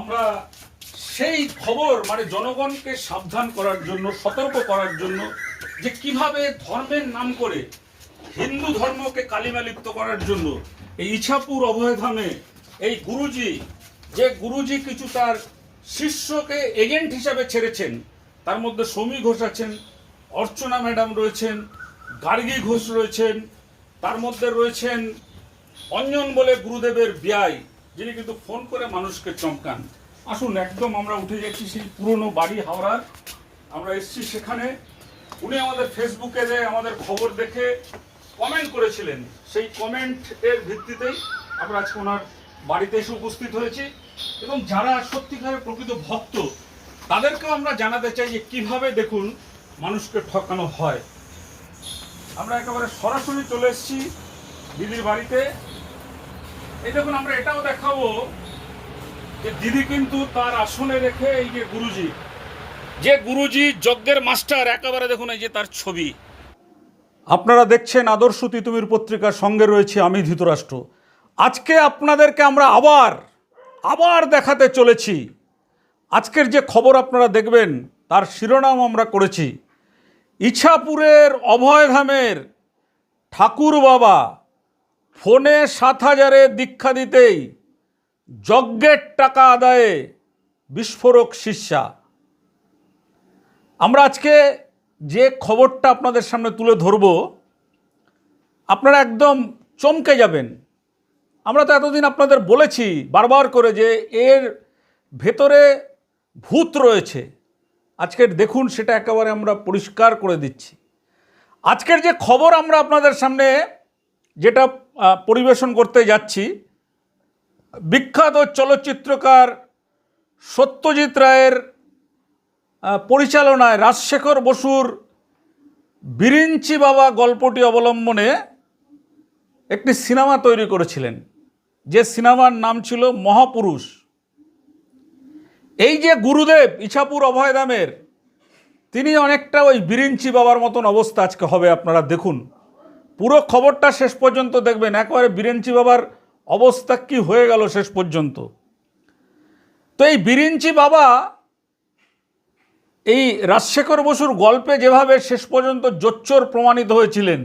আমরা সেই খবর মানে জনগণকে সাবধান করার জন্য, সতর্ক করার জন্য, যে কীভাবে ধর্মের নাম করে হিন্দু ধর্মকে কালিমালিপ্ত করার জন্য, এই ইছাপুর অভয়ধামে এই গুরুজি, যে গুরুজি কিছু তার শিষ্যকে এজেন্ট হিসাবে ছেড়েছেন, তার মধ্যে সৌমি ঘোষ আছেন, অর্চনা ম্যাডাম রয়েছেন, গার্গী ঘোষ রয়েছেন, তার মধ্যে রয়েছেন অঞ্জন বলে গুরুদেবের ব্যয় যিনি কিন্তু ফোন করে মানুষকে চমকান। আসুন, একদম আমরা উঠে যাচ্ছি সেই পুরনো বাড়ি হাওড়ার। আমরা এসেছি সেখানে। উনি আমাদের ফেসবুকে যে আমাদের খবর দেখে কমেন্ট করেছিলেন। সেই কমেন্টের ভিত্তিতেই আমরা আজকে ওনার বাড়িতে এসে উপস্থিত হয়েছি। এবং যারা সত্যিকারের প্রকৃত ভক্ত, তাদেরকেও আমরা জানাতে চাই যে কীভাবে দেখুন মানুষকে ঠকানো হয়। আমরা একেবারে সরাসরি চলে এসেছি দিদির বাড়িতে। এই দেখুন, আমরা এটাও দেখাবো যে দিদি কিন্তু তার আসনে রেখে এই যে গুরুজি যে গুরুজি যজ্ঞের মাস্টার, একেবারে দেখুন এই যে তার ছবি। আপনারা দেখছেন আদর্শ তিতুমির পত্রিকার সঙ্গে রয়েছে আমি ধৃতরাষ্ট্র। আজকে আপনাদেরকে আমরা আবার আবার দেখাতে চলেছি। আজকের যে খবর আপনারা দেখবেন, তার শিরোনাম আমরা করেছি। ইছাপুরের অভয়ধামের ঠাকুর বাবা ফোনে সাত হাজারে দীক্ষা দিতেই যজ্ঞের টাকা আদায়ে বিস্ফোরক শিষ্যা। আমরা আজকে যে খবরটা আপনাদের সামনে তুলে ধরব, আপনারা একদম চমকে যাবেন। আমরা তো এতদিন আপনাদের বলেছি বারবার করে যে এর ভেতরে ভূত রয়েছে। আজকের দেখুন সেটা একেবারে আমরা পরিষ্কার করে দিচ্ছি। আজকের যে খবর আমরা আপনাদের সামনে, যেটা পরিবেশন করতে যাচ্ছি। বিখ্যাত চলচ্চিত্রকার সত্যজিৎ রায়ের পরিচালনায় রাজশেখর বসুর বিরিঞ্চি বাবা গল্পটি অবলম্বনে একটি সিনেমা তৈরি করেছিলেন, যে সিনেমার নাম ছিল মহাপুরুষ। এই যে গুরুদেব ইছাপুর অভয়দামের তিনি অনেকটা ওই বিরিঞ্চি বাবার মতন অবস্থা আজকে হবে, আপনারা দেখুন। পুরো খবরটা শেষ পর্যন্ত দেখবেন। একেবারে বিরিঞ্চি বাবার অবস্থা কি হয়ে গেল শেষ পর্যন্ত। তো এই বিরিঞ্চি বাবা, এই রাজশেখর বসুর গল্পে যেভাবে শেষ পর্যন্ত জোচ্চোর প্রমাণিত হয়েছিলেন,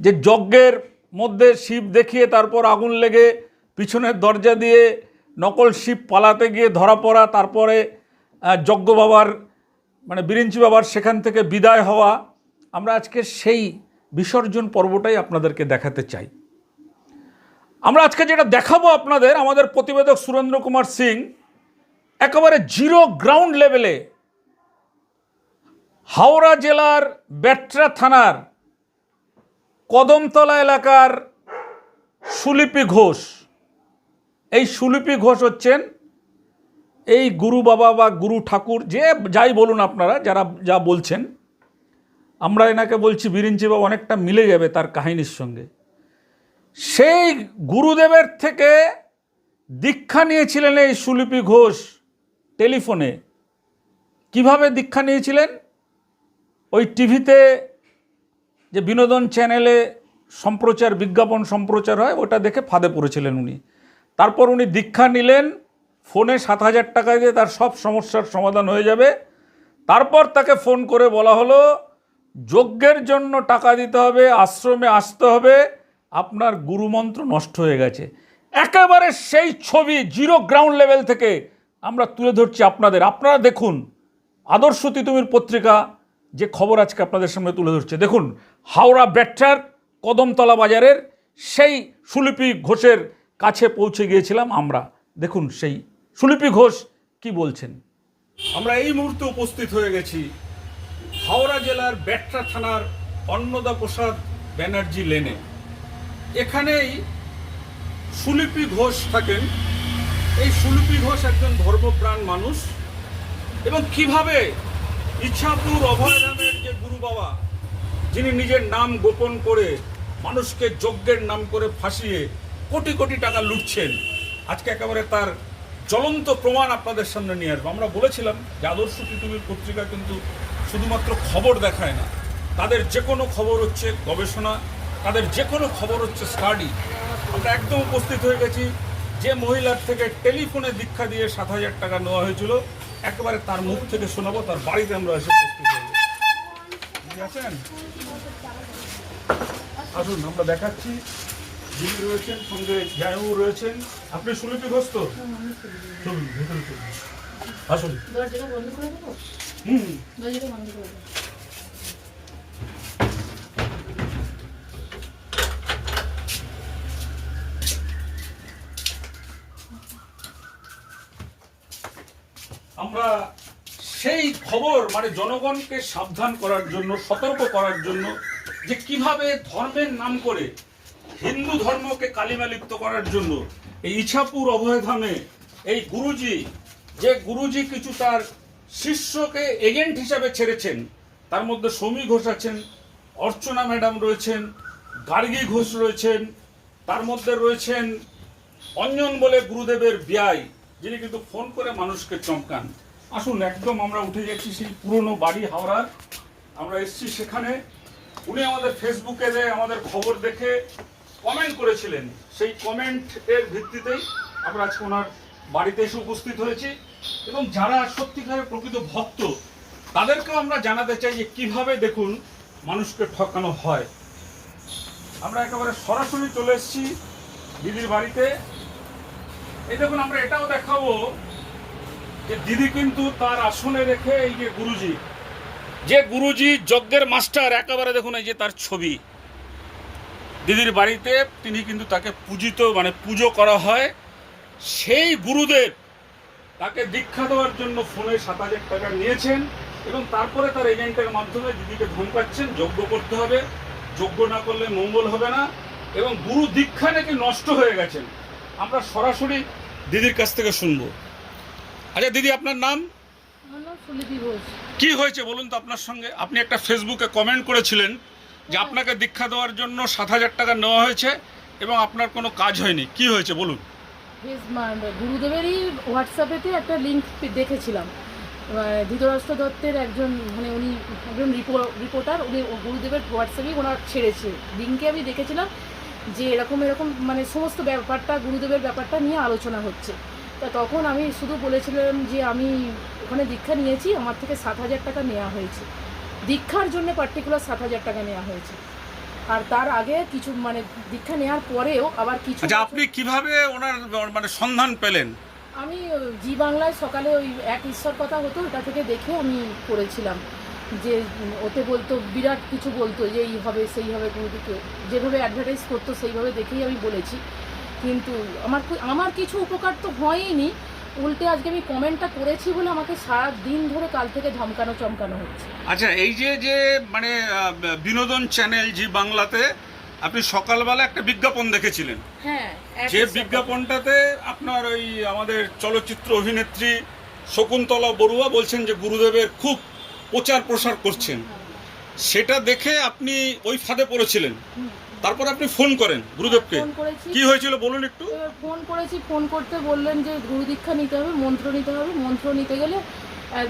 যে যজ্ঞের মধ্যে শিব দেখিয়ে তারপর আগুন লেগে পিছনের দরজা দিয়ে নকল শিব পালাতে গিয়ে ধরা পড়া, তারপরে যজ্ঞ বাবার মানে বিরিঞ্চি বাবার সেখান থেকে বিদায় হওয়া, আমরা আজকে সেই বিসর্জন পর্বটাই আপনাদেরকে দেখাতে চাই। আমরা আজকে যেটা দেখাবো আপনাদের, আমাদের প্রতিবেদক সুরেন্দ্র কুমার সিং একেবারে জিরো গ্রাউন্ড লেভেলে হাওড়া জেলার বেটরা থানার কদমতলা এলাকার সুলিপি ঘোষ। এই সুলিপি ঘোষ হচ্ছেন এই গুরু বাবা বা গুরু ঠাকুর, যে যাই বলুন আপনারা, যারা যা বলছেন আমরা এনাকে বলছি বিরিঞ্চি বাবা অনেকটা মিলে যাবে তার কাহিনীর সঙ্গে। সেই গুরুদেবের থেকে দীক্ষা নিয়েছিলেন এই সুলিপি ঘোষ টেলিফোনে। কীভাবে দীক্ষা নিয়েছিলেন? ওই টিভিতে যে বিনোদন চ্যানেলে সম্প্রচার, বিজ্ঞাপন সম্প্রচার হয়, ওটা দেখে ফাঁদে পড়েছিলেন উনি। তারপর উনি দীক্ষা নিলেন, ফোনে সাত হাজার টাকা দিয়ে তার সব সমস্যার সমাধান হয়ে যাবে। তারপর তাকে ফোন করে বলা হলো যজ্ঞের জন্য টাকা দিতে হবে, আশ্রমে আসতে হবে, আপনার গুরুমন্ত্র নষ্ট হয়ে গেছে। একেবারে সেই ছবি জিরো গ্রাউন্ড লেভেল থেকে আমরা তুলে ধরছি আপনাদের। আপনারা দেখুন, আদর্শ তিতুমির পত্রিকা যে খবর আজকে আপনাদের সামনে তুলে ধরছে। দেখুন, হাওড়া ব্যাট্টার কদমতলা বাজারের সেই সুলিপি ঘোষের কাছে পৌঁছে গিয়েছিলাম আমরা। দেখুন সেই সুলিপি ঘোষ কি বলছেন? আমরা এই মুহূর্তে উপস্থিত হয়ে গেছি হাওড়া জেলার ব্যাট্রা থানার অন্নদা প্রসাদ ব্যানার্জি লেনে। এখানেই সুলিপি ঘোষ থাকেন। এই সুলিপি ঘোষ একজন ধর্মপ্রাণ মানুষ এবং কীভাবে ইচ্ছাপুর অভয়রামের যে গুরু বাবা, যিনি নিজের নাম গোপন করে মানুষকে যজ্ঞের নাম করে ফাঁসিয়ে কোটি কোটি টাকা লুটছেন, আজকে একেবারে তার জ্বলন্ত প্রমাণ আপনাদের সামনে নিয়ে আসব। আমরা বলেছিলাম যে আদর্শ পৃথিবীর পত্রিকা কিন্তু শুধুমাত্র খবর দেখায় না তাদের যে কোনো খবর হচ্ছে গবেষণা তাদের যে কোনো খবর হচ্ছে স্টাডি আমরা একদম উপস্থিত হয়ে গেছি যে মহিলার থেকে টেলিফোনে দীক্ষা দিয়ে সাত হাজার টাকা নেওয়া হয়েছিল একেবারে তার মুখ থেকে শোনাবো তার বাড়িতে আমরা এসে উপস্থিত ঠিক আছেন আসুন আমরা দেখাচ্ছি যিনি রয়েছেন সঙ্গে জায়ু রয়েছেন। আপনি সুলিপি ঘোষ তো? চলুন ভেতরে চলুন। আসুন। দরজাটা বন্ধ করে দেবো? হুম। দরজাটা বন্ধ করে দেবো। আমরা সেই খবর মানে জনগণকে সাবধান করার জন্য সতর্ক করার জন্য যে কীভাবে ধর্মের নাম করে হিন্দু ধর্মকে কালিমালিপ্ত করার জন্য এই ইছাপুর অভয়ধামে এই গুরুজি যে গুরুজি কিছু তার শিষ্যকে এজেন্ট হিসাবে ছেড়েছেন, তার মধ্যে সমী ঘোষ আছেন, অর্চনা ম্যাডাম রয়েছেন, গার্গী ঘোষ রয়েছেন, তার মধ্যে রয়েছেন অঞ্জন বলে গুরুদেবের ব্যয় যিনি কিন্তু ফোন করে মানুষকে চমকান। আসুন, একদম আমরা উঠে যাচ্ছি সেই পুরনো বাড়ি হাওড়ার। আমরা এসেছি সেখানে। উনি আমাদের ফেসবুকে যে আমাদের খবর দেখে কমেন্ট করেছিলেন। সেই কমেন্টের ভিত্তিতেই আমরা আজকে ওনার বাড়িতে এসে উপস্থিত হয়েছি এবং যারা সত্যিকারের প্রকৃত ভক্ত তাদেরকেও আমরা জানাতে চাই যে কীভাবে দেখুন মানুষকে ঠকানো হয়। আমরা একেবারে সরাসরি চলে এসেছি দিদির বাড়িতে। এই দেখুন, আমরা এটাও দেখাবো যে দিদি কিন্তু তার আসনে রেখে এই যে গুরুজি যে গুরুজি যজ্ঞের মাস্টার, একেবারে দেখুন এই যে তার ছবি। দিদির বাড়িতে তিনি কিন্তু তাকে পূজিত মানে পুজো করা হয়। সেই গুরুদেব তাকে দীক্ষা দেওয়ার জন্য ফোনে সাত হাজার টাকা নিয়েছেন এবং তারপরে তার এজেন্টের মাধ্যমে দিদিকে ধমকাচ্ছেন যজ্ঞ করতে হবে। যজ্ঞ না করলে মঙ্গল হবে না এবং গুরু দীক্ষা নাকি নষ্ট হয়ে গেছেন। আমরা সরাসরি দিদির কাছ থেকে শুনব। আচ্ছা দিদি আপনার নাম? কি হয়েছে বলুন তো আপনার সঙ্গে? আপনি একটা ফেসবুকে কমেন্ট করেছিলেন যে আপনাকে দীক্ষা দেওয়ার জন্য সাত হাজার টাকা নেওয়া হয়েছে এবং আপনার কোনো কাজ হয়নি। কি হয়েছে বলুন? গুরুদেবেরই হোয়াটসঅ্যাপেতে একটা লিঙ্ক দেখেছিলাম। ধৃতরাষ্ট্র দত্তের একজন মানে উনি একজন রিপোর্টার উনি গুরুদেবের হোয়াটসঅ্যাপেই ওনার ছেড়েছে। লিঙ্কে আমি দেখেছিলাম যে এরকম এরকম মানে সমস্ত ব্যাপারটা, গুরুদেবের ব্যাপারটা নিয়ে আলোচনা হচ্ছে। তা তখন আমি শুধু বলেছিলাম যে আমি ওখানে দীক্ষা নিয়েছি, আমার থেকে সাত হাজার টাকা নেওয়া হয়েছে। দীক্ষার জন্য পার্টিকুলার সাত হাজার টাকা নেওয়া হয়েছে। আর তার আগে কিছু মানে দীক্ষা নেওয়ার পরেও আবার কিছু আচ্ছা আপনি কীভাবে ওনার মানে সন্ধান পেলেন? আমি জি বাংলায় সকালে ওই এক ঈশ্বর কথা হতো ওটা থেকে দেখে আমি করেছিলাম। যে ওতে বলতো বিরাট কিছু বলতো যে এই হবে সেই হবে কোনোদিকে যেভাবে অ্যাডভার্টাইজ করতো সেইভাবে দেখেই আমি বলেছি। কিন্তু আমার আমার কিছু উপকার তো হয়নি উল্টে আজকে আমি কমেন্টটা করেছি বলে আমাকে সারা দিন ধরে কাল থেকে ধমকানো চমকানো হচ্ছে। আচ্ছা এই যে যে মানে বিনোদন চ্যানেল জি বাংলাতে আপনি সকালবেলা একটা বিজ্ঞাপন দেখেছিলেন। হ্যাঁ যে বিজ্ঞাপনটাতে আপনার ওই আমাদের চলচ্চিত্র অভিনেত্রী শকুন্তলা বড়ুয়া বলছেন যে গুরুদেবের খুব প্রচার প্রসার করছেন সেটা দেখে আপনি ওই ফাঁদে পড়েছিলেন। তারপর আপনি ফোন করেন গুরুদেবকে। ফোন করেছি। কি হয়েছিল বলুন একটু? এবার ফোন করেছি ফোন করতে বললেন যে গুরু দীক্ষা নিতে হবে মন্ত্র নিতে হবে। মন্ত্র নিতে গেলে আহ,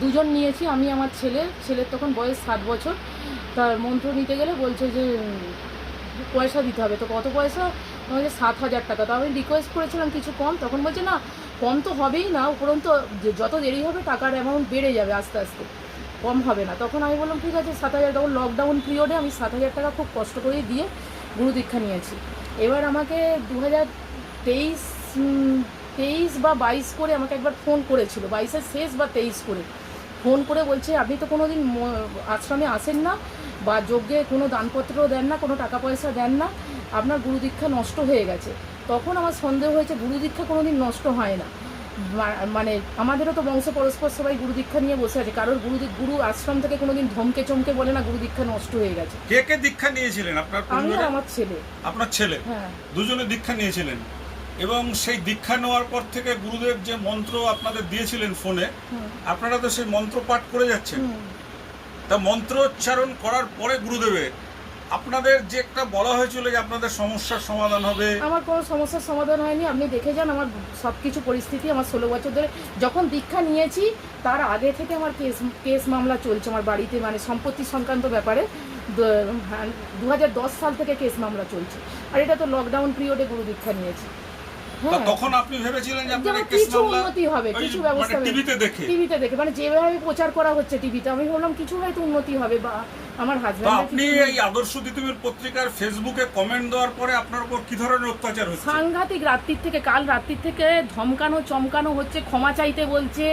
দুজন নিয়েছি আমি আমার ছেলে। ছেলের তখন বয়স সাত বছর। তার মন্ত্র নিতে গেলে বলছে যে উম, পয়সা দিতে হবে। তো কত পয়সা? বলছে সাত হাজার টাকা। তো আমি রিকোয়েস্ট করেছিলাম কিছু কম। তখন বলছে না কম তো হবেই না উপরন্ত যে যত দেরি হবে টাকার অ্যামাউন্ট বেড়ে যাবে আস্তে আস্তে। কম হবে না। তখন আমি বললাম, ঠিক আছে, সাত হাজার তখন লকডাউন পিরিয়ডে আমি সাত হাজার টাকা খুব কষ্ট করে দিয়ে গুরু দীক্ষা নিয়েছি। এবার আমাকে দু হাজার তেইশ তেইশ বা বাইশ করে আমাকে একবার ফোন করেছিল, বাইশের শেষ বা তেইশ করে। ফোন করে বলছে, আপনি তো কোনো দিন আশ্রমে আসেন না বা যজ্ঞে কোনো দানপত্র দেন না, কোনো টাকা পয়সা দেন না, আপনার গুরু দীক্ষা নষ্ট হয়ে গেছে। তখন আমার সন্দেহ হয়েছে, গুরু দীক্ষা কোনো দিন নষ্ট হয় না। মানে আমাদেরও তো বংশ পরস্পর সবাই গুরু দীক্ষা নিয়ে বসে আছে। কারোর গুরু গুরু আশ্রম থেকে কোনোদিন ধমকে চমকে বলে না গুরু দীক্ষা নষ্ট হয়ে গেছে। কে কে দীক্ষা নিয়েছিলেন আপনার আমি আর আমার ছেলে। আপনার ছেলে? হ্যাঁ। দুজনে দীক্ষা নিয়েছিলেন। এবং সেই দীক্ষা নেওয়ার পর থেকে গুরুদেব যে মন্ত্র আপনাদের দিয়েছিলেন ফোনে আপনারা তো সেই মন্ত্র পাঠ করে যাচ্ছেন। তা মন্ত্রোচ্চারণ করার পরে গুরুদেবের আপনাদের যে একটা বলা হয়েছিল যে আপনাদের সমস্যার সমাধান হবে। আমার কোনো সমস্যার সমাধান হয়নি। আপনি দেখে যান আমার সব কিছু পরিস্থিতি আমার ষোলো বছর ধরে। যখন দীক্ষা নিয়েছি তার আগে থেকে আমার কেস কেস মামলা চলছে আমার বাড়িতে মানে সম্পত্তি সংক্রান্ত ব্যাপারে। দু হাজার দশ সাল থেকে কেস মামলা চলছে। আর এটা তো লকডাউন পিরিয়ডে গুরু দীক্ষা নিয়েছি। হ্যাঁ। তখন আপনি ভেবেছিলেন যে আপনার কেস কিছু মামলা উন্নতি হবে কিছু মানে ব্যবস্থা। টিভিতে দেখে। টিভিতে দেখে মানে যেভাবে প্রচার করা হচ্ছে টিভিতে আমি ভাবলাম কিছু হয়তো উন্নতি হবে বা আমার তো হাজব্যান্ড আপনি এই আদর্শ তিতুমির পত্রিকার ফেসবুকে কমেন্ট দেওয়ার পরে আপনার উপর কি ধরনের অত্যাচার হচ্ছে? সাংঘাতিক রাত্রির থেকে কাল রাত্রির থেকে ধমকানো চমকানো হচ্ছে ক্ষমা চাইতে বলছে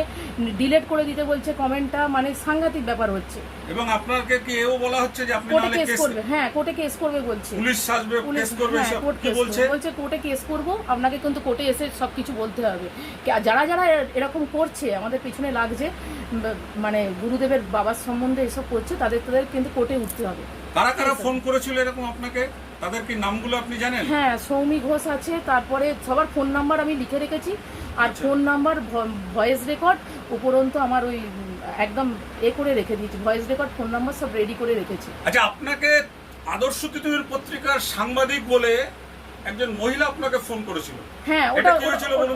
ডিলেট করে দিতে বলছে কমেন্টটা মানে সাংঘাতিক ব্যাপার হচ্ছে। এবং আপনাকে কি এও বলা হচ্ছে যে আপনি কোর্টে কেস করবে। হ্যাঁ কোর্টে কেস করবে বলছে। পুলিশ আসবে কেস করবে হ্যাঁ কি বলছে? বলছে কোর্টে কেস করব আপনাকে কিন্তু কোর্টে এসে সব কিছু বলতে হবে। যারা যারা এরকম করছে আমাদের পিছনে লাগছে মানে গুরুদেবের বাবার সম্বন্ধে এসব করছে তাদের তাদের কিন্তু কোর্টে উঠতে হবে। কারা কারা ফোন করেছিল এরকম আপনাকে? তাদের কি নামগুলো আপনি জানেন? হ্যাঁ সৌমি ঘোষ আছে তারপরে সবার ফোন নাম্বার আমি লিখে রেখেছি আর আচ্ছা। ফোন নাম্বার ভয়েস রেকর্ড উপরন্ত আমার ওই একদম এ করে রেখে দিয়েছি ভয়েস রেকর্ড ফোন নাম্বার সব রেডি করে রেখেছি। আচ্ছা আপনাকে আদর্শ পত্রিকার সাংবাদিক বলে একজন মহিলা আপনাকে ফোন করেছিল। হ্যাঁ ওটা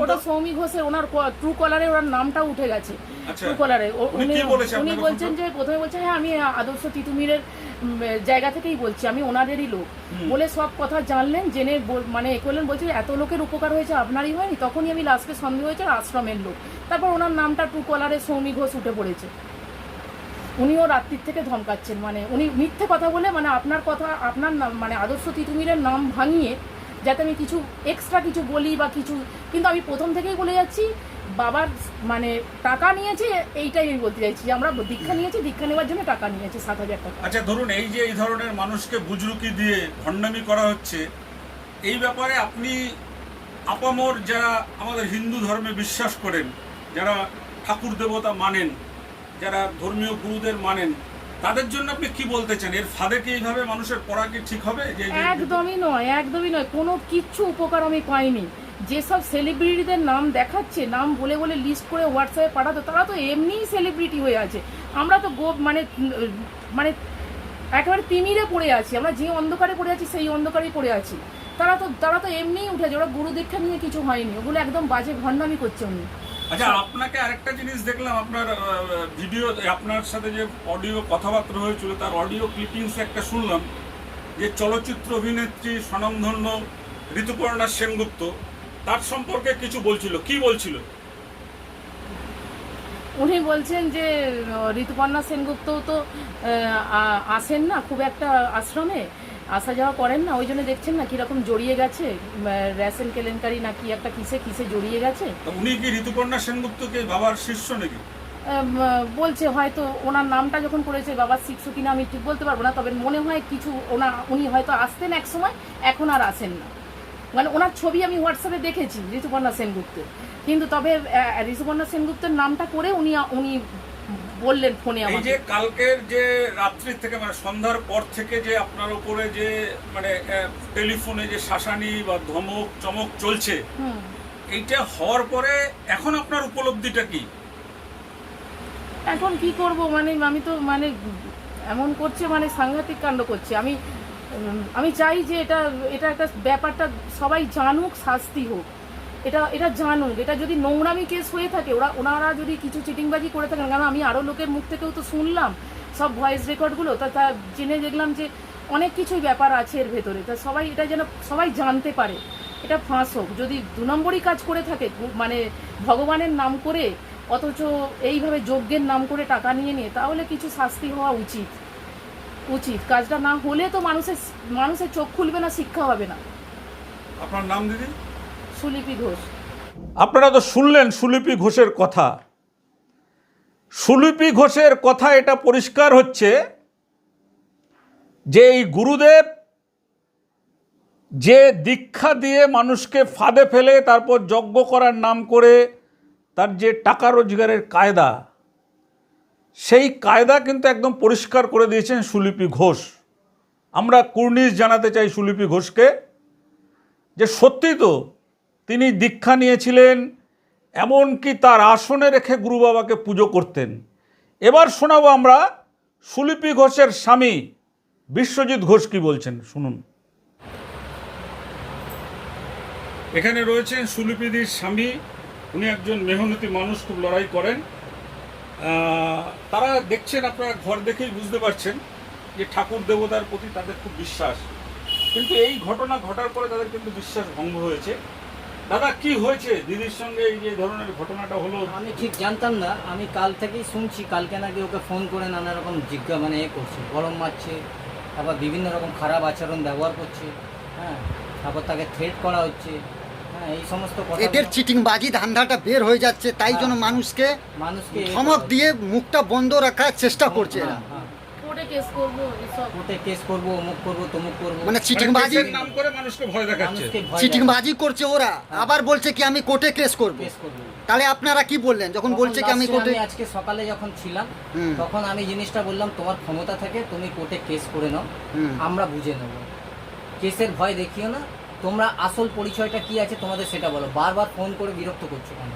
ওটা- সৌমি ঘোষের ওনার ট্রু কলারে ওনার নামটা উঠে গেছে। আচ্ছা। ট্রু কলারে উনি বলেছে বলছেন যে প্রথমে বলছেন হ্যাঁ আমি আদর্শ তিতুমিরের জায়গা থেকেই বলছি আমি ওনাদেরই লোক। বলে সব কথা জানলেন জেনে মানে এ করলেন বলছে এত লোকের উপকার হয়েছে আপনারই হয়নি তখনই আমি লাস্টে সন্দেহ হয়েছে আশ্রমের লোক। তারপর ওনার নামটা ট্রু কলারে সৌমি ঘোষ উঠে পড়েছে। উনিও রাত্রির থেকে ধমকাচ্ছেন মানে উনি মিথ্যে কথা বলে মানে আপনার কথা আপনার নাম মানে আদর্শ তিতুমিরের নাম ভাঙিয়ে যাতে আমি কিছু এক্সট্রা কিছু বলি বা কিছু কিন্তু আমি প্রথম থেকেই বলে যাচ্ছি বাবার মানে টাকা নিয়েছে এইটাই আমি বলতে চাইছি যে আমরা দীক্ষা নিয়েছি দীক্ষা নেওয়ার জন্য টাকা নিয়েছি সাত হাজার টাকা। আচ্ছা ধরুন এই যে এই ধরনের মানুষকে বুজরুকি দিয়ে ভণ্ডামি করা হচ্ছে এই ব্যাপারে আপনি আপামর যারা আমাদের হিন্দু ধর্মে বিশ্বাস করেন যারা ঠাকুর দেবতা মানেন যারা ধর্মীয় গুরুদের মানেন তাদের জন্য আপনি কি বলতে চান? এর ফাঁদে কি এইভাবে মানুষের পড়া কি ঠিক হবে? একদমই নয় একদমই নয়। কোনো কিচ্ছু উপকার আমি পাইনি। যেসব সেলিব্রিটিদের নাম দেখাচ্ছে, নাম বলে বলে লিস্ট করে হোয়াটসঅ্যাপে পাঠাতো, তারা তো এমনিই সেলিব্রিটি হয়ে আছে। আমরা তো গো মানে মানে একেবারে তিমিরে পড়ে আছি। আমরা যে অন্ধকারে পড়ে আছি, সেই অন্ধকারেই পড়ে আছি। তারা তো তারা তো এমনিই উঠেছে ওরা গুরু দীক্ষা নিয়ে কিছু হয়নি। ওগুলো একদম বাজে ভণ্ডামি করছে উনি। আচ্ছা আপনাকে আরেকটা জিনিস দেখলাম আপনার ভিডিও আপনার সাথে যে অডিও কথাবার্তা হয়েছিল তার অডিও ক্লিপিংস একটা শুনলাম যে চলচ্চিত্র অভিনেত্রী স্বনামধন্য ঋতুপর্ণা সেনগুপ্ত তার সম্পর্কে কিছু বলছিল কি বলছিল? উনি বলছেন যে ঋতুপর্ণা সেনগুপ্ত তো আসেন না খুব একটা আশ্রমে। আসা যাওয়া করেন না ওই জন্য দেখছেন না কীরকম জড়িয়ে গেছে রেশন কেলেঙ্কারি না কি একটা কিসে কিসে জড়িয়ে গেছে? উনি কি ঋতুপর্ণা সেনগুপ্তকে বাবার শিষ্য নাকি? বলছে হয়তো ওনার নামটা যখন করেছে বাবার শিক্ষক কিনা আমি ঠিক বলতে পারব না তবে মনে হয় কিছু ওনা উনি হয়তো আসতেন এক সময় এখন আর আসেন না। মানে ওনার ছবি আমি হোয়াটসঅ্যাপে দেখেছি ঋতুপর্ণা সেনগুপ্তের। কিন্তু তবে ঋতুপর্ণা সেনগুপ্তের নামটা করে উনি উনি বললেন ফোনে এই যে কালকের যে রাত্রি থেকে মানে সন্ধ্যার পর থেকে যে আপনার উপরে যে মানে টেলিফোনে যে শাসানি বা ধমক চমক চলছে এইটা হওয়ার পরে এখন আপনার উপলব্ধিটা কি? এখন কি করব? মানে আমি তো মানে এমন করছে মানে সাংঘাতিক কাণ্ড করছে। আমি আমি চাই যে এটা এটা একটা ব্যাপারটা সবাই জানুক শাস্তি হোক। এটা এটা জানুক। এটা যদি নোংরামি কেস হয়ে থাকে, ওরা, ওনারা যদি কিছু চিটিংবাজি করে থাকেন কারণ আমি আরও লোকের মুখ থেকেও তো শুনলাম সব ভয়েস রেকর্ডগুলো তা তা জেনে দেখলাম যে অনেক কিছুই ব্যাপার আছে এর ভেতরে। তা সবাই এটা যেন, সবাই জানতে পারে। এটা ফাঁস হোক। যদি দু নম্বরই কাজ করে থাকে মানে ভগবানের নাম করে, অথচ এইভাবে যজ্ঞের নাম করে টাকা নিয়ে নিয়ে, তাহলে কিছু শাস্তি হওয়া উচিত। উচিত। কাজটা না হলে তো মানুষের মানুষের চোখ খুলবে না, শিক্ষা হবে না। আপনার নাম দিদি? সুলিপি ঘোষ। আপনারা তো শুনলেন সুলিপি ঘোষের কথা। সুলিপি ঘোষের কথা এটা পরিষ্কার হচ্ছে যে এই গুরুদেব যে দীক্ষা দিয়ে মানুষকে ফাঁদে ফেলে, তারপর যজ্ঞ করার নাম করে তার যে টাকা রোজগারের কায়দা, সেই কায়দা কিন্তু একদম পরিষ্কার করে দিয়েছেন সুলিপি ঘোষ। আমরা কুর্নিশ জানাতে চাই সুলিপি ঘোষকে যে সত্যি তো তিনি দীক্ষা নিয়েছিলেন, এমনকি তার আসনে রেখে গুরু বাবাকে পুজো করতেন। এবার শোনাবো আমরা সুলিপি ঘোষের স্বামী বিশ্বজিৎ ঘোষ কি বলছেন, শুনুন। এখানে রয়েছেন সুলিপিদির স্বামী, উনি একজন মেহনতি মানুষ, খুব লড়াই করেন। তারা দেখছেন, আপনারা ঘর দেখেই বুঝতে পারছেন যে ঠাকুর দেবতার প্রতি তাদের খুব বিশ্বাস। কিন্তু এই ঘটনা ঘটার পরে তাদের কিন্তু বিশ্বাস ভঙ্গ হয়েছে। দাদা কি হয়েছে? দিদির সঙ্গে এই যে ধরনের ঘটনাটা হলো? আমি ঠিক জানতাম না। আমি কাল থেকেই শুনছি কালকে নাকি ওকে ফোন করে নানা রকম জিজ্ঞা মানে এ করছে গরম মারছে তারপর বিভিন্ন রকম খারাপ আচরণ ব্যবহার করছে হ্যাঁ তারপর তাকে থ্রেট করা হচ্ছে হ্যাঁ এই সমস্ত কথা এদের চিটিংবাজি ধান্দাটা বের হয়ে যাচ্ছে তাই জন্য মানুষকে মানুষকে ধমক দিয়ে মুখটা বন্ধ রাখার চেষ্টা করছে এরা। হ্যাঁ, হ্যাঁ। কেস করব এসব। কোর্টে কেস করব অমুক করব তমুক করব। মানে চিটিংবাজি কেসের নাম করে মানুষকে ভয় দেখাচ্ছে। মানুষকে ভয় চিটিংবাজি করছে ওরা। আবার বলছে কি আমি কোর্টে কেস করব। কেস করব। তাহলে আপনারা কি বললেন? যখন বলছে কি আমি কোর্টে আজকে সকালে যখন ছিলাম তখন আমি জিনিসটা বললাম তোমার ক্ষমতা থাকে তুমি কোর্টে কেস করে নাও আমরা বুঝে নেব। কেসের ভয় দেখিও না তোমরা আসল পরিচয়টা কি আছে তোমাদের সেটা বলো। বারবার ফোন করে বিরক্ত করছ কেন।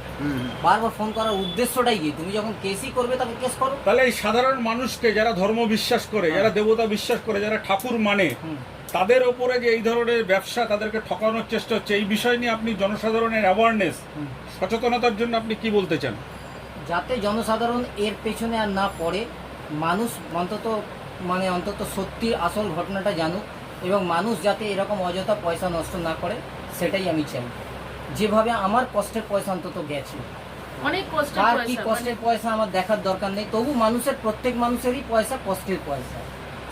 বারবার ফোন করার উদ্দেশ্যটাই কি? তুমি যখন কেসই করবে তাকে কেস করো। তাহলে এই সাধারণ মানুষকে যারা ধর্ম বিশ্বাস করে যারা দেবতা বিশ্বাস করে যারা ঠাকুর মানে তাদের ওপরে যে এই ধরনের ব্যবসা তাদেরকে ঠকানোর চেষ্টা হচ্ছে এই বিষয় নিয়ে আপনি জনসাধারণের অ্যাওয়ারনেস সচেতনতার জন্য আপনি কি বলতে চান? যাতে জনসাধারণ এর পেছনে আর না পড়ে মানুষ অন্তত মানে অন্তত সত্যির আসল ঘটনাটা জানুক এবং মানুষ যাতে এরকম অযথা পয়সা নষ্ট না করে সেটাই আমি চাই। যেভাবে আমার কষ্টের পয়সা অন্তত গেছে। অনেক কষ্টের কার কি কষ্টের মানে পয়সা আমার দেখার দরকার নেই। তবু মানুষের প্রত্যেক মানুষেরই পয়সা কষ্টের পয়সা।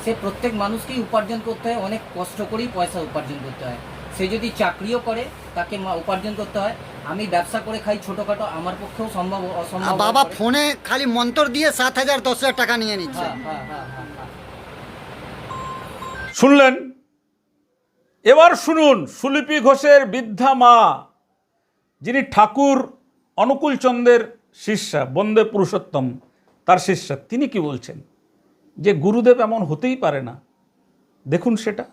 সে প্রত্যেক মানুষকেই উপার্জন করতে হয় অনেক কষ্ট করেই পয়সা উপার্জন করতে হয়। সে যদি চাকরিও করে তাকে মা- উপার্জন করতে হয়। আমি ব্যবসা করে খাই ছোটোখাটো আমার পক্ষেও সম্ভব অসম্ভব বাবা ফোনে খালি মন্তর দিয়ে সাত হাজার দশ হাজার টাকা নিয়ে নিচ্ছে। হ্যাঁ হ্যাঁ হ্যাঁ হ্যাঁ হ্যাঁ। শুনলেন? এবার শুনুন সুলিপি ঘোষের বৃদ্ধা মা। যিনি ঠাকুর অনুকূল চন্দ্রের শিষ্যা, বন্দে পুরুষোত্তম তার শিষ্যা, তিনি কি বলছেন? যে গুরুদেব এমন হতেই পারে না। দেখুন সেটা।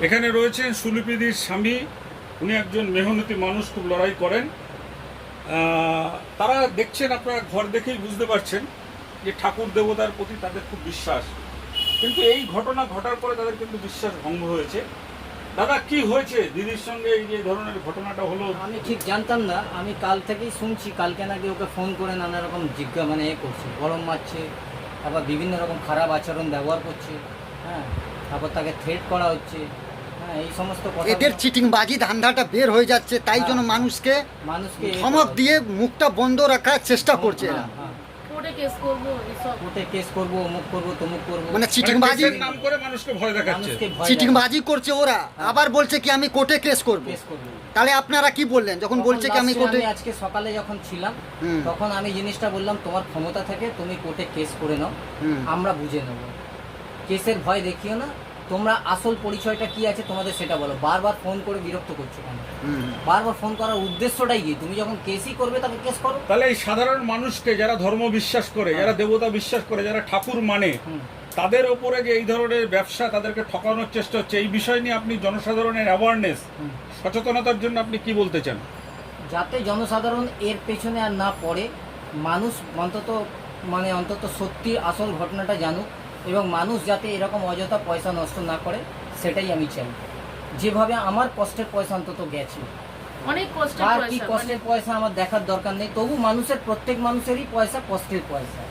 এখানে রয়েছেন সুলিপিদির স্বামী। উনি একজন মেহনতি মানুষ, খুব লড়াই করেন। তারা দেখছেন, আপনারা ঘর দেখেই বুঝতে পারছেন যে ঠাকুর দেবতার প্রতি তাদের খুব বিশ্বাস। কিন্তু এই ঘটনা ঘটার পরে তাদের কিন্তু বিশ্বাস ভঙ্গ হয়েছে। দাদা কি হয়েছে? দিদির সঙ্গে এই যে ধরনের ঘটনাটা হলো? আমি ঠিক জানতাম না। আমি কাল থেকেই শুনছি কালকে নাকি ওকে ফোন করে নানা রকম জিজ্ঞা মানে এ করছে গরম মারছে তারপর বিভিন্ন রকম খারাপ আচরণ ব্যবহার করছে হ্যাঁ তারপর তাকে থ্রেট করা হচ্ছে হ্যাঁ এই সমস্ত কথা এদের চিটিংবাজি ধান্দাটা বের হয়ে যাচ্ছে তাই জন্য মানুষকে মানুষকে ধমক দিয়ে মুখটা বন্ধ রাখার চেষ্টা করছে এরা। হ্যাঁ, হ্যাঁ। কোর্টে কেস করব এসব কোর্টে কেস করব অমুক করব তমুক করব। মানে চিটিংবাজি নাম করে মানুষকে ভয় দেখাচ্ছে। চিটিংবাজি করছে ওরা। আবার বলছে কি আমি কোর্টে কেস করব। কেস করব। তাহলে আপনারা কি বললেন? যখন বলছে কি আমি কোর্টে আজকে সকালে যখন ছিলাম তখন আমি জিনিসটা বললাম তোমার ক্ষমতা থাকে তুমি কোর্টে কেস করে নাও। আমরা বুঝে নেব। কেসের ভয় দেখিও না তোমরা আসল পরিচয়টা কি আছে তোমাদের সেটা বলো। বারবার ফোন করে বিরক্ত করছ কেন? হুম। বারবার ফোন করার উদ্দেশ্যটাই কি? তুমি যখন কেসই করবে তবে কেস করো? তাহলে এই সাধারণ মানুষকে যারা ধর্ম বিশ্বাস করে যারা দেবতা বিশ্বাস করে যারা ঠাকুর মানে তাদের ওপরে যে এই ধরনের ব্যবসা তাদেরকে ঠকানোর চেষ্টা হচ্ছে এই বিষয় নিয়ে আপনি জনসাধারণের অ্যাওয়ারনেস সচেতনতার জন্য আপনি কি বলতে চান? যাতে জনসাধারণ এর পেছনে আর না পড়ে মানুষ অন্তত মানে অন্তত সত্যি আসল ঘটনাটা জানুক এবং মানুষ যাতে এরকম অযথা পয়সা নষ্ট না করে সেটাই আমি চাই। যেভাবে আমার কষ্টের পয়সা অন্তত গেছে। অনেক কষ্টের কার কি পয়সা কষ্টের পয়সা আমার দেখার দরকার নেই। তবু মানুষের প্রত্যেক মানুষেরই পয়সা কষ্টের পয়সা।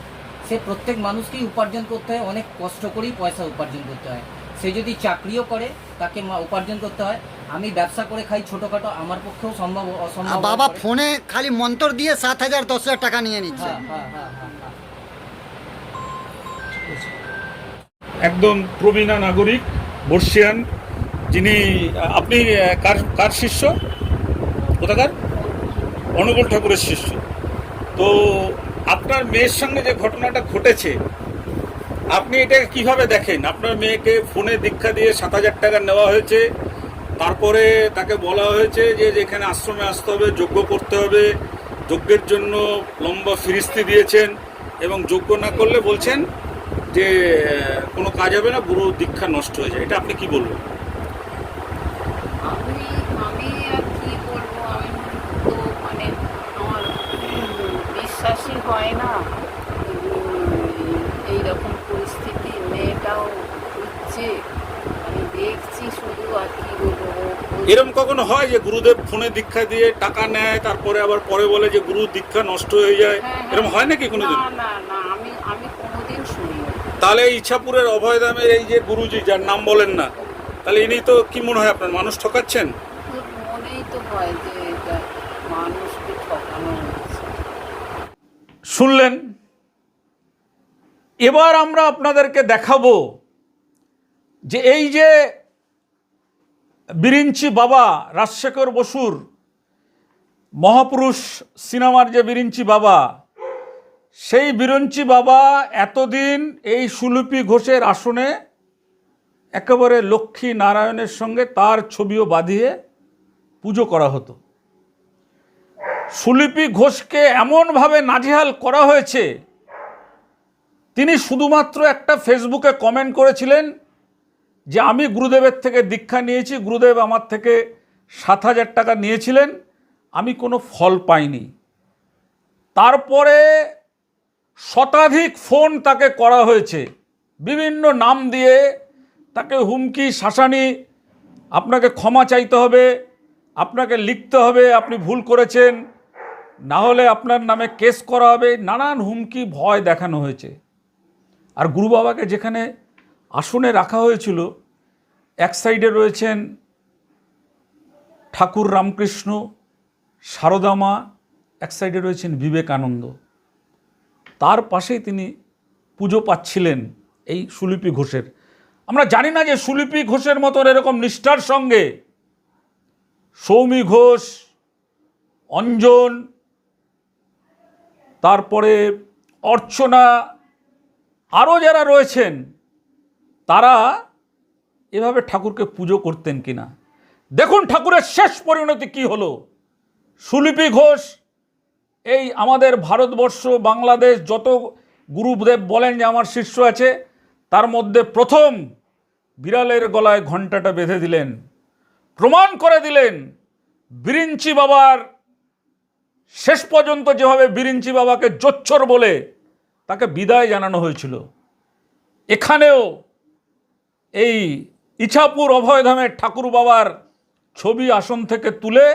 সে প্রত্যেক মানুষকেই উপার্জন করতে হয় অনেক কষ্ট করেই পয়সা উপার্জন করতে হয়। সে যদি চাকরিও করে তাকে উপার্জন করতে হয়। আমি ব্যবসা করে খাই ছোটোখাটো আমার পক্ষেও সম্ভব অসম্ভব বাবা ফোনে খালি মন্তর দিয়ে সাত হাজার দশ হাজার টাকা নিয়ে নিচ্ছে। হ্যাঁ হ্যাঁ হ্যাঁ। একদম প্রবীণা নাগরিক, বর্ষিয়ান। যিনি আপনি কার কার শিষ্য? কোথাকার? অনুকূল ঠাকুরের শিষ্য। তো আপনার মেয়ের সঙ্গে যে ঘটনাটা ঘটেছে, আপনি এটা কীভাবে দেখেন? আপনার মেয়েকে ফোনে দীক্ষা দিয়ে সাত হাজার টাকা নেওয়া হয়েছে, তারপরে তাকে বলা হয়েছে যে যেখানে আশ্রমে আসতে হবে, যজ্ঞ করতে হবে, যজ্ঞের জন্য লম্বা ফিরিস্তি দিয়েছেন এবং যজ্ঞ না করলে বলছেন যে কোনো কাজ হবে না গুরু দীক্ষা নষ্ট হয়ে যায়। এটা আপনি কি বলবেন? আমি আমি আর কি বলব? আমি তো মানে বিশ্বাসই হয় না। এই রকম পরিস্থিতি মেয়েটাও হচ্ছে। আমি দেখছি শুধু আর কি বলব? এরকম কখনো হয় যে গুরুদেব ফোনে দীক্ষা দিয়ে টাকা নেয় তারপরে আবার পরে বলে যে গুরু দীক্ষা নষ্ট হয়ে যায় হ্যাঁ, হ্যাঁ। এরকম হয় নাকি কোনোদিন? না না না আমি আমি কোনোদিন শুনি না তাহলে এই ইচ্ছাপুরের অভয়দামের এই যে গুরুজি যার নাম বলেন না তাহলে ইনি তো কি মনে হয় আপনার মানুষ ঠকাচ্ছেন? শুনলেন? এবার আমরা আপনাদেরকে দেখাবো যে এই যে বিরিঞ্চি বাবা রাজশেখর বসুর মহাপুরুষ সিনেমার যে বিরিঞ্চি বাবা সেই বিরঞ্চি বাবা এতদিন এই সুলুপি ঘোষের আসনে একেবারে লক্ষ্মী নারায়ণের সঙ্গে তার ছবিও বাঁধিয়ে পুজো করা হতো। সুলিপি ঘোষকে এমনভাবে নাজিহাল করা হয়েছে, তিনি শুধুমাত্র একটা ফেসবুকে কমেন্ট করেছিলেন যে, আমি গুরুদেবের থেকে দীক্ষা নিয়েছি, গুরুদেব আমার থেকে সাত হাজার টাকা নিয়েছিলেন, আমি কোনো ফল পাইনি। তারপরে শতাধিক ফোন তাকে করা হয়েছে। বিভিন্ন নাম দিয়ে তাকে হুমকি, শাসানি, আপনাকে ক্ষমা চাইতে হবে, আপনাকে লিখতে হবে, আপনি ভুল করেছেন, না হলে আপনার নামে কেস করা হবে, নানান হুমকি, ভয় দেখানো হয়েছে। আর গুরু বাবাকে যেখানে আসনে রাখা হয়েছিল, এক সাইডে রয়েছেন ঠাকুর রামকৃষ্ণ, সারদা মা, এক সাইডে রয়েছেন বিবেকানন্দ। তার পাশেই তিনি পুজো পাচ্ছিলেন এই সুলিপি ঘোষের। আমরা জানি না যে সুলিপি ঘোষের মতন এরকম নিষ্ঠার সঙ্গে সৌমি ঘোষ, অঞ্জন, তারপরে অর্চনা আরও যারা রয়েছেন, তারা এভাবে ঠাকুরকে পুজো করতেন কিনা? দেখুন ঠাকুরের শেষ পরিণতি কি হলো? সুলিপি ঘোষ এই আমাদের ভারতবর্ষ, বাংলাদেশ যত গুরুদেব বলেন যে আমার শিষ্য আছে, তার মধ্যে প্রথম বিড়ালের গলায় ঘণ্টাটা বেঁধে দিলেন, প্রমাণ করে দিলেন, বিরিঞ্চি বাবার শেষ পর্যন্ত যেভাবে বিরিঞ্চি বাবাকে জোচ্ছর বলে তাকে বিদায় জানানো হয়েছিল। এখানেও এই ইছাপুর অভয়ধামের ঠাকুর বাবার ছবি আসন থেকে তুলে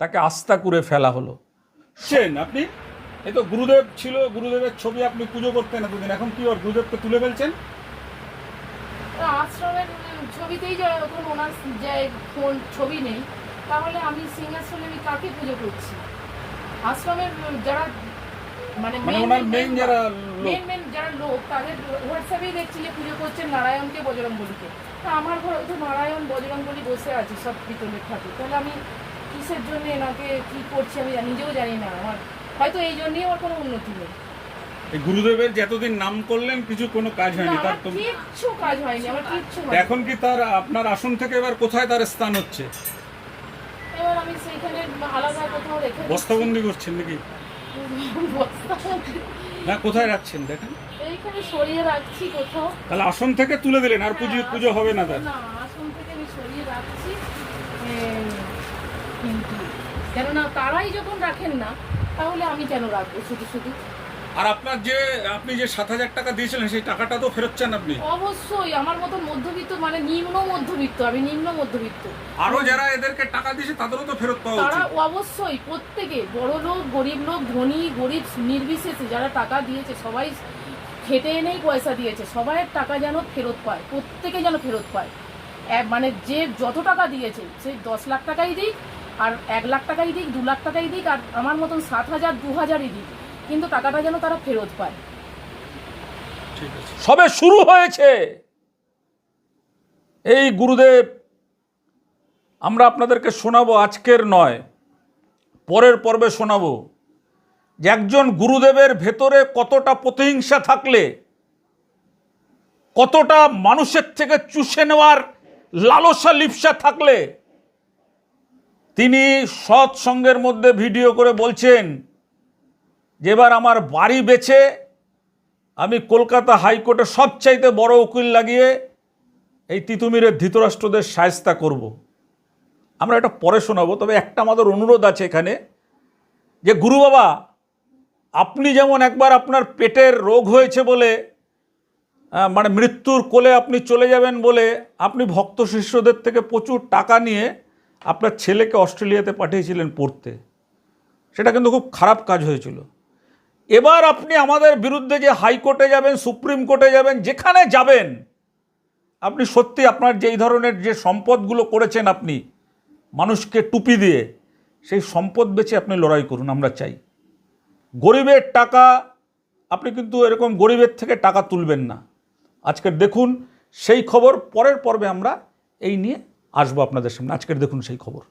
তাকে আস্থা করে ফেলা হলো। সেন আপনি? এই তো গুরুদেব ছিল গুরুদেবের ছবি আপনি পুজো করতেন এতদিন। এখন কি ওর গুরুদেবকে তুলে ফেলছেন? আশ্রমের ছবিতেই যখন ওনার যে ফোন ছবি নেই তাহলে আমি সিংহাসনে আমি কাকে পুজো করছি? আশ্রমের যারা মানে মানে মেইন যারা মেন মেন যারা লোক তাদের হোয়াটসঅ্যাপেই দেখছি যে পুজো করছেন নারায়ণকে বজরংবলীকে। তা আমার ঘরে তো নারায়ণ বজরংবলী বসে আছে সব পিতলের ঠাকুর। তাহলে আমি কিসের জন্য এনাকে কি করছি আমি নিজেও জানি না আমার। হয়তো এই জন্যই আমার কোনো উন্নতি নেই। গুরুদেবের যে এতদিন নাম করলেন কিছু কোনো কাজ হয়নি তার তো কিচ্ছু কাজ হয়নি আমার কিচ্ছু এখন কি তার আপনার আসন থেকে এবার কোথায় তার স্থান হচ্ছে? এবার আমি সেইখানে আলাদা কোথাও রেখে বস্তাবন্দি করছেন নাকি। না কোথায় রাখছেন দেখেন। এইখানে সরিয়ে রাখছি কোথাও। তাহলে আসন থেকে তুলে দিলেন আর পুজো পুজো হবে না তার? না আসন থেকে আমি সরিয়ে রাখছি এম, কিন্তু কেননা তারাই যখন রাখেন না তাহলে আমি কেন রাখব শুধু শুধু? আর আপনার যে আপনি যে সাত হাজার টাকা দিয়েছিলেন সেই টাকাটা তো ফেরত চান আপনি? অবশ্যই আমার মতো মধ্যবিত্ত মানে নিম্ন মধ্যবিত্ত আমি নিম্ন মধ্যবিত্ত। আরও যারা এদেরকে টাকা দিয়েছে তাদেরও তো ফেরত পাওয়া তারা অবশ্যই প্রত্যেকে বড় লোক গরিব লোক ধনী গরিব নির্বিশেষে যারা টাকা দিয়েছে সবাই খেটে এনেই পয়সা দিয়েছে সবাইয়ের টাকা যেন ফেরত পায় প্রত্যেকে যেন ফেরত পায়। মানে যে যত টাকা দিয়েছে সে দশ লাখ টাকাই দিক আর এক লাখ টাকাই দিক দু লাখ টাকাই দিক আর আমার মতন সাত হাজার দু হাজারই দিক। কিন্তু টাকাটা যেন তারা ফেরত পায়। সবে শুরু হয়েছে। এই গুরুদেব আমরা আপনাদেরকে শোনাবো আজকের নয় পরের পর্বে শোনাবো। যে একজন গুরুদেবের ভেতরে কতটা প্রতিহিংসা থাকলে কতটা মানুষের থেকে চুষে নেওয়ার লালসা লিপসা থাকলে তিনি সৎসঙ্গের মধ্যে ভিডিও করে বলছেন যে এবার আমার বাড়ি বেছে আমি কলকাতা হাইকোর্টে সবচাইতে বড় উকিল লাগিয়ে এই তিতুমিরের ধৃতরাষ্ট্রদের সায়স্তা করব। আমরা এটা পরে শোনাবো, তবে একটা আমাদের অনুরোধ আছে এখানে, যে গুরু বাবা, আপনি যেমন একবার আপনার পেটের রোগ হয়েছে বলে মানে মৃত্যুর কোলে আপনি চলে যাবেন বলে আপনি ভক্ত শিষ্যদের থেকে প্রচুর টাকা নিয়ে আপনার ছেলেকে অস্ট্রেলিয়াতে পাঠিয়েছিলেন পড়তে, সেটা কিন্তু খুব খারাপ কাজ হয়েছিল। এবার আপনি আমাদের বিরুদ্ধে যে হাইকোর্টে যাবেন, সুপ্রিম কোর্টে যাবেন, যেখানে যাবেন, আপনি সত্যি আপনার যেই ধরনের যে সম্পদগুলো করেছেন আপনি, মানুষকে টুপি দিয়ে, সেই সম্পদ বেচে আপনি লড়াই করুন, আমরা চাই। গরিবের টাকা, আপনি কিন্তু এরকম গরিবের থেকে টাকা তুলবেন না। আজকের দেখুন, সেই খবর পরের পর্বে আমরা এই নিয়ে আসব আপনাদের সামনে। আজকের দেখুন সেই খবর।